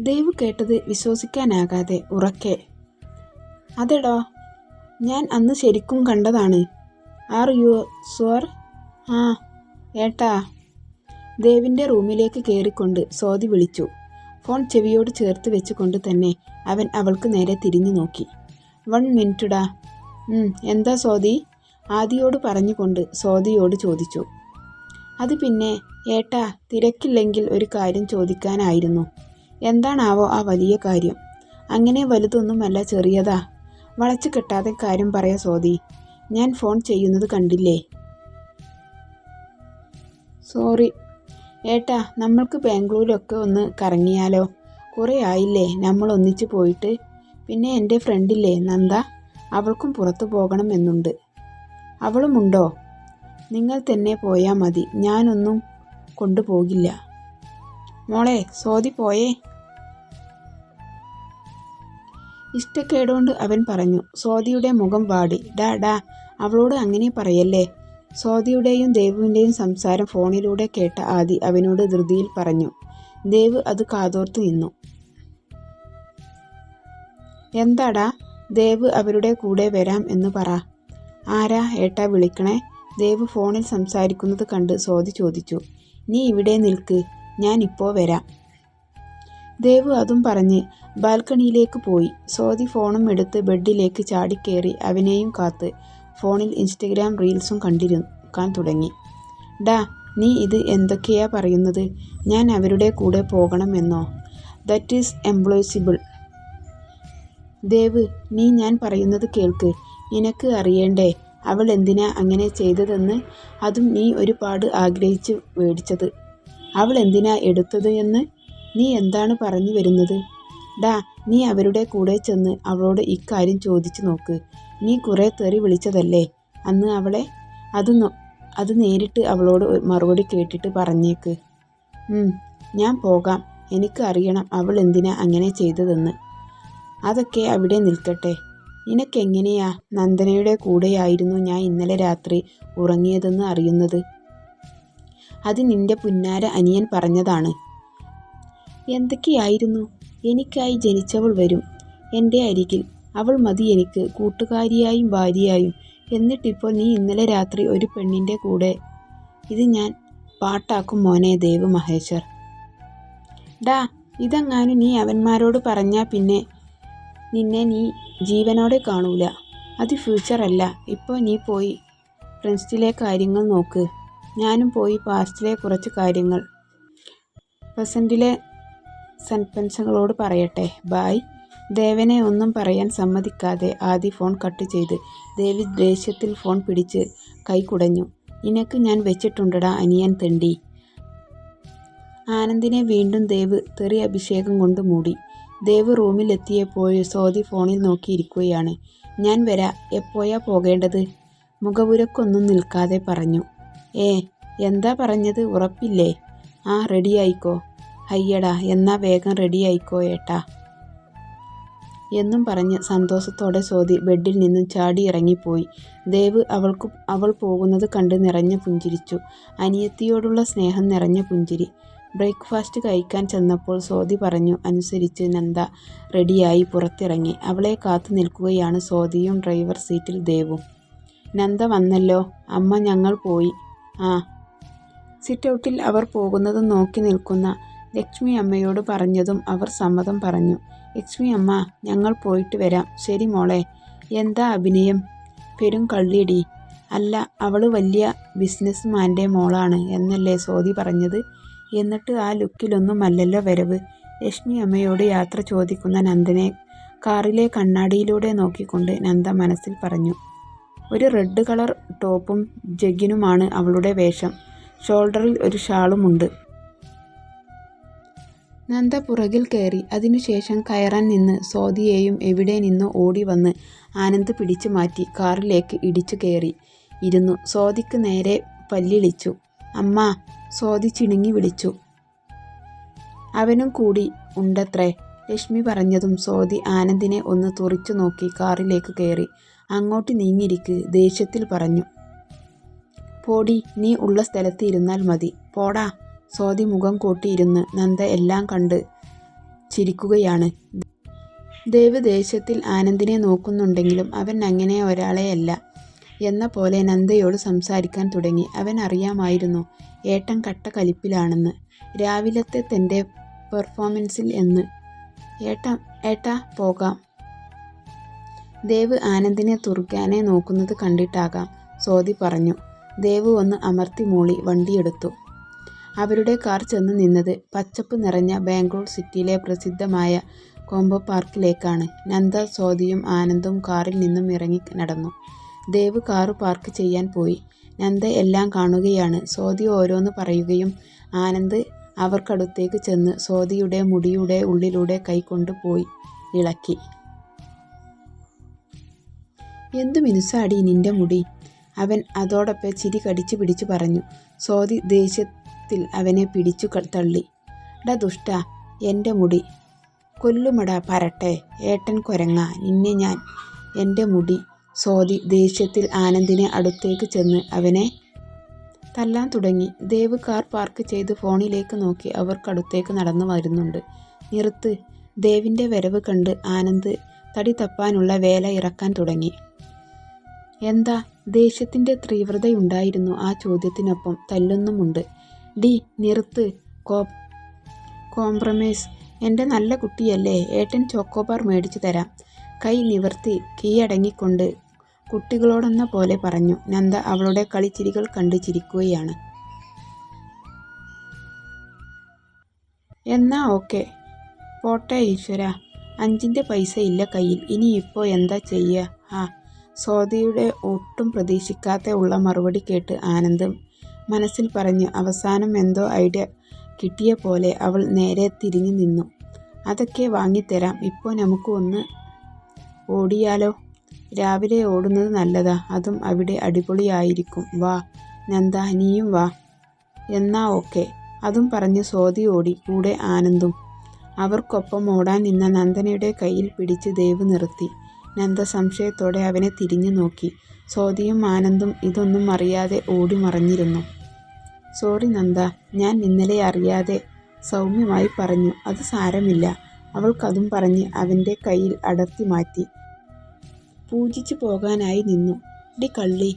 ദേവ് കേട്ടത് വിശ്വസിക്കാനാകാതെ ഉറക്കെ. അതെടോ ഞാൻ അന്ന് ശരിക്കും കണ്ടതാണ്. ആർ യു സ്വർ ആ ഏട്ടാ. ദേവിന്റെ റൂമിലേക്ക് കയറിക്കൊണ്ട് സ്വാതി വിളിച്ചു. ഫോൺ ചെവിയോട് ചേർത്ത് വെച്ചുകൊണ്ട് തന്നെ അവൻ അവൾക്ക് നേരെ തിരിഞ്ഞു നോക്കി. വൺ മിനിറ്റുടാ. എന്താ സ്വാതി? ആദിയോട് പറഞ്ഞുകൊണ്ട് സ്വാതിയോട് ചോദിച്ചു. അത് പിന്നെ ഏട്ടാ തിരക്കില്ലെങ്കിൽ ഒരു കാര്യം ചോദിക്കാനായിരുന്നു. എന്താണാവോ ആ വലിയ കാര്യം. അങ്ങനെ വലുതൊന്നുമല്ല ചെറിയതാ. വളച്ചു കെട്ടാതെ കാര്യം പറയാ സോതി ഞാൻ ഫോൺ ചെയ്യുന്നത് കണ്ടില്ലേ? സോറി. ഏട്ടാ നമ്മൾക്ക് ബാംഗ്ലൂരിലൊക്കെ ഒന്ന് കറങ്ങിയാലോ? കുറേ ആയില്ലേ നമ്മൾ ഒന്നിച്ചു പോയിട്ട്? പിന്നെ എന്റെ ഫ്രണ്ടില്ലേ നന്ദ? അവൾക്കും പുറത്തു പോകണം എന്നുണ്ട്. അവളുമുണ്ടോ നിങ്ങൾ തന്നെ പോയാൽ മതി. ഞാനൊന്നും കൊണ്ടുപോകില്ല. മോളെ സോതി പോയേ. ഇഷ്ടക്കേടുകൊണ്ട് അവൻ പറഞ്ഞു സ്വാതിയുടെ മുഖം വാടി. ഡാ ഡാ അവളോട് അങ്ങനെ പറയല്ലേ? സ്വാതിയുടെയും ദേവുവിന്റെയും സംസാരം ഫോണിലൂടെ കേട്ട ആദി അവനോട് ധൃതിയിൽ പറഞ്ഞു ദേവ് അത് കാതോർത്ത് നിന്നു. എന്താടാ? ദേവ് അവരുടെ കൂടെ വരാം എന്ന് പറ. ആരാ? ഏട്ടാ വിളിക്കണേ? ദേവ് ഫോണിൽ സംസാരിക്കുന്നത് കണ്ട് സ്വാതി ചോദിച്ചു നീ ഇവിടെ നിൽക്ക് ഞാൻ ഇപ്പോൾ വരാം. ദേവ് അതും പറഞ്ഞ് ബാൽക്കണിയിലേക്ക് പോയി. സോതി ഫോണും എടുത്ത് ബെഡിലേക്ക് ചാടിക്കേറി അവനെയും കാത്ത് ഫോണിൽ ഇൻസ്റ്റഗ്രാം റീൽസും കണ്ടിരിക്കാൻ തുടങ്ങി. ഡാ നീ ഇത് എന്തൊക്കെയാ പറയുന്നത്? ഞാൻ അവരുടെ കൂടെ പോകണമെന്നോ? That is employable. ദേവ് നീ ഞാൻ പറയുന്നത് കേൾക്ക്. നിനക്ക് അറിയണ്ടേ അവൾ എന്തിനാ അങ്ങനെ ചെയ്തതെന്ന്? അതും നീ ഒരുപാട് ആഗ്രഹിച്ച് മേടിച്ചത്. അവൾ എന്തിനാ എടുത്തത് എന്ന്? നീ എന്താണ് പറഞ്ഞു വരുന്നത്? ഡാ നീ അവരുടെ കൂടെ ചെന്ന് അവളോട് ഇക്കാര്യം ചോദിച്ചു നോക്ക്. നീ കുറേ തെറി വിളിച്ചതല്ലേ? അന്ന് അവളെ അത് അത് നേരിട്ട് അവളോട് മറുപടി കേട്ടിട്ട് പറഞ്ഞേക്ക്. ഞാൻ പോകാം. എനിക്ക് അറിയണം അവൾ എന്തിനാ അങ്ങനെ ചെയ്തതെന്ന്. അതൊക്കെ അവിടെ നിൽക്കട്ടെ. നിനക്കെങ്ങനെയാ നന്ദനയുടെ കൂടെയായിരുന്നു ഞാൻ ഇന്നലെ രാത്രി ഉറങ്ങിയതെന്ന് അറിയുന്നത്? അത് നിന്റെ പുന്നാര അനിയൻ പറഞ്ഞതാണ്. എന്തൊക്കെയായിരുന്നു? എനിക്കായി ജനിച്ചവൾ വരും. എന്റെ അരികിൽ അവൾ മതി എനിക്ക് കൂട്ടുകാരിയായും ഭാര്യയായും. എന്നിട്ടിപ്പോൾ നീ ഇന്നലെ രാത്രി ഒരു പെണ്ണിന്റെ കൂടെ ഇത് ഞാൻ പാട്ടാക്കും മോനെ ദേവ് മഹേശ്വർ ഡാ ഇതെങ്ങാനും നീ അവന്മാരോട് പറഞ്ഞാൽ പിന്നെ നിന്നെ നീ ജീവനോടെ കാണൂല. അത് ഫ്യൂച്ചർ അല്ല. ഇപ്പോൾ നീ പോയി പ്രസന്റിലെ കാര്യങ്ങൾ നോക്ക്. ഞാനും പോയി പാസ്റ്റിലെ കുറച്ച് കാര്യങ്ങൾ. പ്രസന്റിലെ സെന്റൻസുകളോട് പറയട്ടെ. ബായ്. ദേവനെ ഒന്നും പറയാൻ സമ്മതിക്കാതെ ആദി ഫോൺ കട്ട് ചെയ്ത് ദേവി ദേഷ്യത്തിൽ ഫോൺ പിടിച്ച് കൈ കുടഞ്ഞു. നിനക്ക് ഞാൻ വെച്ചിട്ടുണ്ടടാ അനിയൻ തെണ്ടി. ആനന്ദിനെ വീണ്ടും ദേവ് തെറി അഭിഷേകം കൊണ്ട് മൂടി. ദേവ് റൂമിലെത്തിയപ്പോൾ സോതി ഫോണിൽ നോക്കിയിരിക്കുകയാണ്. ഞാൻ വരാ. എപ്പോഴാ പോകേണ്ടത്? മുഖപുരക്കൊന്നും നിൽക്കാതെ പറഞ്ഞു. ഏ എന്താ പറഞ്ഞത്? ഉറപ്പില്ലേ? ആ റെഡിയായിക്കോ. അയ്യടാ എന്നാ വേഗം റെഡി ആയിക്കോ ഏട്ടാ. എന്നും പറഞ്ഞ് സന്തോഷത്തോടെ സ്വാതി ബെഡിൽ നിന്നും ചാടി ഇറങ്ങിപ്പോയി. ദേവ് അവൾക്ക് അവൾ പോകുന്നത് കണ്ട് നിറഞ്ഞ പുഞ്ചിരിച്ചു. അനിയത്തിയോടുള്ള സ്നേഹം നിറഞ്ഞ പുഞ്ചിരി. ബ്രേക്ക്ഫാസ്റ്റ് കഴിക്കാൻ ചെന്നപ്പോൾ സ്വാതി പറഞ്ഞു അനുസരിച്ച് നന്ദ റെഡിയായി പുറത്തിറങ്ങി. അവളെ കാത്തു നിൽക്കുകയാണ് സ്വാതിയും ഡ്രൈവർ സീറ്റിൽ ദേവും. നന്ദ വന്നല്ലോ അമ്മ ഞങ്ങൾ പോയി. ആ സിറ്റൗട്ടിൽ അവർ പോകുന്നത് നോക്കി നിൽക്കുന്ന ലക്ഷ്മി അമ്മയോട് പറഞ്ഞതും അവർ സമ്മതം പറഞ്ഞു. ലക്ഷ്മി അമ്മ ഞങ്ങൾ പോയിട്ട് വരാം. ശരി മോളെ. എന്താ അഭിനയം? പെരും കള്ളിയടി. അല്ല അവൾ വലിയ ബിസിനസ് മാന്റെ മോളാണ് എന്നല്ലേ സോതി പറഞ്ഞത്? എന്നിട്ട് ആ ലുക്കിലൊന്നും അല്ലല്ലോ വരവ്. ലക്ഷ്മി അമ്മയോട് യാത്ര ചോദിക്കുന്ന നന്ദനെ കാറിലെ കണ്ണാടിയിലൂടെ നോക്കിക്കൊണ്ട് നന്ദ മനസ്സിൽ പറഞ്ഞു. ഒരു റെഡ് കളർ ടോപ്പും ജഗ്ഗിനുമാണ് അവളുടെ വേഷം. ഷോൾഡറിൽ ഒരു ഷാളുമുണ്ട്. നന്ദ പുറകിൽ കയറി. അതിനുശേഷം കയറാൻ നിന്ന് സ്വാതിയെയും എവിടെ നിന്നോ ഓടി വന്ന് ആനന്ദ് പിടിച്ചു മാറ്റി കാറിലേക്ക് ഇടിച്ചു കയറി. ഇരുന്നു. സ്വാതിക്ക് നേരെ പല്ലിളിച്ചു. അമ്മ സ്വാതി ചിണുങ്ങി വിളിച്ചു. അവനും കൂടി ഉണ്ടത്രേ. ലക്ഷ്മി പറഞ്ഞതും സ്വാതി ആനന്ദിനെ ഒന്ന് തുറിച്ചു നോക്കി കാറിലേക്ക് കയറി. അങ്ങോട്ട് നീങ്ങിരിക്ക് ദേഷ്യത്തിൽ പറഞ്ഞു. പോടി നീ ഉള്ള സ്ഥലത്ത് ഇരുന്നാൽ മതി. പോടാ. സോതി മുഖം കൂട്ടിയിരുന്ന് നന്ദ എല്ലാം കണ്ട് ചിരിക്കുകയാണ്. ദേവ് ദേഷ്യത്തിൽ ആനന്ദിനെ നോക്കുന്നുണ്ടെങ്കിലും അവൻ അങ്ങനെ ഒരാളെയല്ല എന്ന പോലെ നന്ദയോട് സംസാരിക്കാൻ തുടങ്ങി. അവൻ അറിയാമായിരുന്നു ഏട്ടൻ കട്ട കലിപ്പിലാണെന്ന്. രാവിലത്തെ തന്റെ പെർഫോമൻസിൽ എന്ന്. ഏട്ട ഏട്ടാ പോകാം. " ദേവ് ആനന്ദിനെ തുറക്കാനെ നോക്കുന്നത് കണ്ടിട്ടാകാം സ്വാതി പറഞ്ഞു. ദേവ് ഒന്ന് അമർത്തി മൂളി വണ്ടിയെടുത്തു. അവരുടെ കാർ ചെന്ന് നിന്നത് പച്ചപ്പ് നിറഞ്ഞ ബാംഗ്ലൂർ സിറ്റിയിലെ പ്രസിദ്ധമായ കോംബോ പാർക്കിലേക്കാണ്. നന്ദ സ്വാതിയും ആനന്ദും കാറിൽ നിന്നും ഇറങ്ങി നടന്നു. ദേവ് കാറ് പാർക്ക് ചെയ്യാൻ പോയി. നന്ദ എല്ലാം കാണുകയാണ്. സ്വാതി ഓരോന്ന് പറയുകയും ആനന്ദ് അവർക്കടുത്തേക്ക് ചെന്ന് സ്വാതിയുടെ മുടിയുടെ ഉള്ളിലൂടെ കൈകൊണ്ട് പോയി ഇളക്കി. "എന്തു മിനുസാടി നിന്റെ മുടി. " അവൻ അതോടൊപ്പം ചിരി കടിച്ചു പിടിച്ചു പറഞ്ഞു. സ്വാതി ദേഷ്യത്തിൽ അവനെ പിടിച്ചു തള്ളി. ഡ ദുഷ്ട എന്റെ മുടി. കൊല്ലുമട പരട്ടെ ഏട്ടൻ കൊരങ്ങ നിന്നെ ഞാൻ. എന്റെ മുടി. " സ്വാതി ദേഷ്യത്തിൽ ആനന്ദിനെ അടുത്തേക്ക് ചെന്ന് അവനെ തല്ലാൻ തുടങ്ങി. ദേവ് കാർ പാർക്ക് ചെയ്ത് ഫോണിലേക്ക് നോക്കി അവർക്കടുത്തേക്ക് നടന്നു വരുന്നുണ്ട്. "നിർത്ത്. " ദേവിന്റെ വരവ് കണ്ട് ആനന്ദ് തടി തപ്പാനുള്ള വേല ഇറക്കാൻ തുടങ്ങി. "എന്താ? " ദേഷ്യത്തിന്റെ തീവ്രതയുണ്ടായിരുന്നു ആ ചോദ്യത്തിനൊപ്പം തല്ലുന്നുമുണ്ട്. "ഡീ നിർത്ത്. കോംപ്രമൈസ്. എന്റെ നല്ല കുട്ടിയല്ലേ ഏട്ടൻ ചോക്കോബാർ മേടിച്ചു തരാം. " കൈ നിവർത്തി കീയടങ്ങിക്കൊണ്ട് കുട്ടികളോടെന്ന പോലെ പറഞ്ഞു. നന്ദ അവളുടെ കളിച്ചിരികൾ കണ്ട് ചിരിക്കുകയാണ്. "എന്നാ ഓക്കെ പോട്ടെ ഈശ്വര അഞ്ചിന്റെ പൈസ ഇല്ല കയ്യിൽ. ഇനിയിപ്പോൾ എന്താ ചെയ്യുക ആ " സ്വാതിയുടെ ഒട്ടും പ്രതീക്ഷിക്കാത്ത ഉള്ള മറുപടി കേട്ട് ആനന്ദ് മനസ്സിൽ പറഞ്ഞു. അവസാനം എന്തോ ഐഡിയ കിട്ടിയ പോലെ അവൾ നേരെ തിരിഞ്ഞു നിന്നു. "അതൊക്കെ വാങ്ങിത്തരാം. ഇപ്പോൾ നമുക്ക് ഒന്ന് ഓടിയാലോ? രാവിലെ ഓടുന്നത് നല്ലതാ. അതും അവിടെ അടിപൊളിയായിരിക്കും. വാ നന്ദ നീയും വാ. " "എന്നാ ഓക്കെ " അതും പറഞ്ഞ് സ്വാതി ഓടി. കൂടെ ആനന്ദും. അവർക്കൊപ്പം ഓടാൻ നിന്ന നന്ദനയുടെ കയ്യിൽ പിടിച്ച് ദേവ് നിർത്തി. നന്ദ സംശയത്തോടെ അവനെ തിരിഞ്ഞു നോക്കി. സ്വാതിയും ആനന്ദും ഇതൊന്നും അറിയാതെ ഓടി മറഞ്ഞിരുന്നു. "സോറി നന്ദ ഞാൻ ഇന്നലെ അറിയാതെ " സൗമ്യമായി പറഞ്ഞു. "അത് സാരമില്ല. " അവൾക്കതും പറഞ്ഞ് അവന്റെ കയ്യിൽ അടർത്തി മാറ്റി. പൂജിച്ചു പോകാനായി നിന്നു. ഡി കള്ളി.